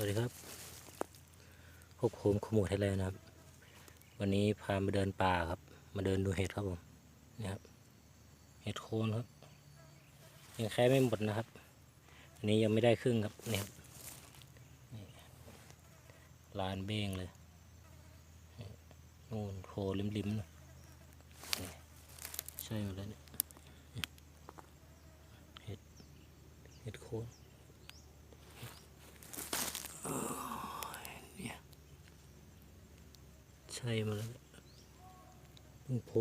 วัสดีครับพวกผมขโมยไทยแลนด์นะครับ วันนี้พามาเดินป่าครับ มาเดินดูเห็ดครับผมนี่ครับ เห็ดโคนครับ ยังแค่ไม่หมดนะครับ อันนี้ยังไม่ได้ครึ่งครับนี่ครับลานเบ้งเลยนู่นโผล่ริมๆนะนี่ใช่หมดแล้วเนี่ยเห็ด เห็ดโคน ใช่มาแล้วลุงโพ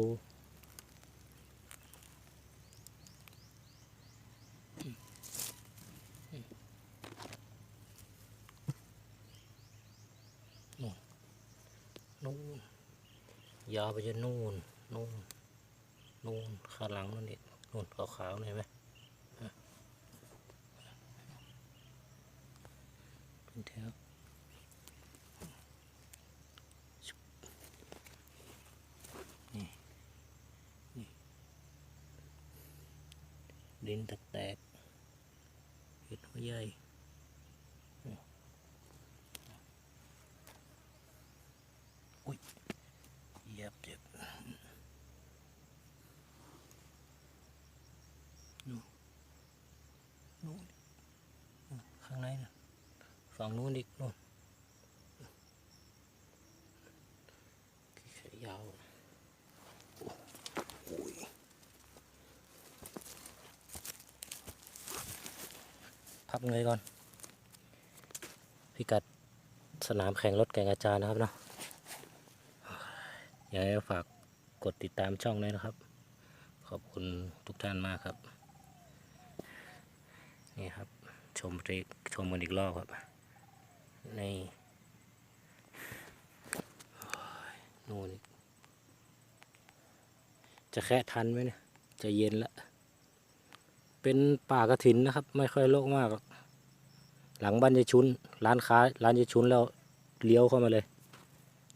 นู่นนู่นยาวไปจนนู่นนู่นนู่นข้างหลังนั่นเองนู่นขาวๆนี่เห็นไหมเป็นแถว ดินแตกๆเห็ดหัวใหญ่อุ้ยเยียบเจ็บนู่นนู่นข้างในนะฝั่งนู้นอีกนู่นแขนยาวโอ้ย พับเงยก่อน พิกัดสนามแข่งรถแก่งอาจารย์นะครับเนาะอยังไงก็ฝากกดติดตามช่องด้วยนะครับ ขอบคุณทุกท่านมากครับ นี่ครับ ชมเรกชมกันอีกรอบครับ ในนู่นจะแค่ทันไหมเนี่ย จะเย็นละ เป็นป่ากระถินนะครับ ไม่ค่อยโลกมาก หลังบ้านยายชุน ร้านค้า ร้านยายชุนแล้วเลี้ยวเข้ามาเลย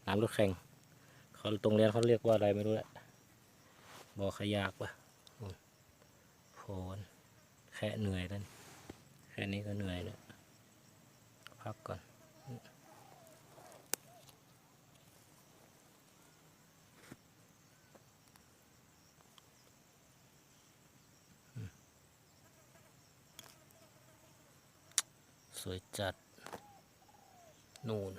ร้านรถแข่งเขาตรงเรียนเขาเรียกว่าอะไรไม่รู้แหละบ่อขยากปะโผนแค่เหนื่อยแล้วนี่แค่นี้ก็เหนื่อยแล้วพักก่อน สวยจัด นูน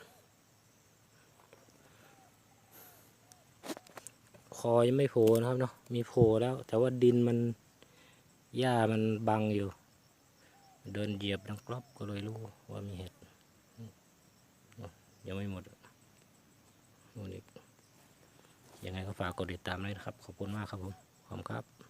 คอยังไม่โผล่นะครับเนาะมีโผล่แล้ว แต่ว่าดินมันหญ้ามันบังอยู่ เดินเหยียบดังกรอบก็เลยรู้ว่ามีเห็ดยังไม่หมดนู่นอีกยังไงก็ฝากกดติดตามด้วยนะครับ ขอบคุณมากครับผมขอบคุณครับ